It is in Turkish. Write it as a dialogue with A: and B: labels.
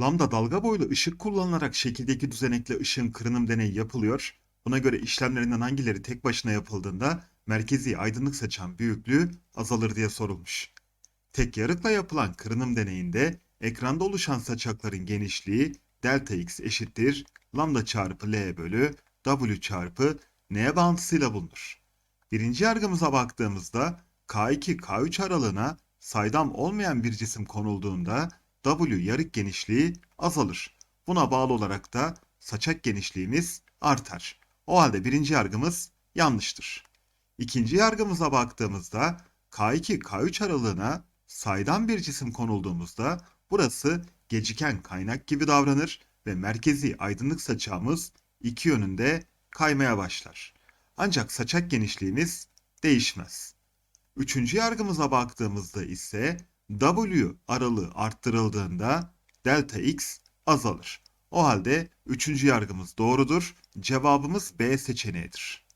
A: Lambda dalga boylu ışık kullanılarak şekildeki düzenekle ışığın kırınım deneyi yapılıyor. Buna göre işlemlerinden hangileri tek başına yapıldığında merkezi aydınlık saçan büyüklüğü azalır diye sorulmuş. Tek yarıkla yapılan kırınım deneyinde ekranda oluşan saçakların genişliği delta x eşittir lambda çarpı l bölü w çarpı n bağıntısıyla bulunur. Birinci yargımıza baktığımızda K2 K3 aralığına saydam olmayan bir cisim konulduğunda W yarık genişliği azalır. Buna bağlı olarak da saçak genişliğimiz artar. O halde birinci yargımız yanlıştır. İkinci yargımıza baktığımızda K2 K3 aralığına saydam bir cisim konulduğumuzda burası geciken kaynak gibi davranır ve merkezi aydınlık saçağımız iki yönünde kaymaya başlar. Ancak saçak genişliğimiz değişmez. Üçüncü yargımıza baktığımızda ise W aralığı arttırıldığında delta x azalır. O halde üçüncü yargımız doğrudur. Cevabımız B seçeneğidir.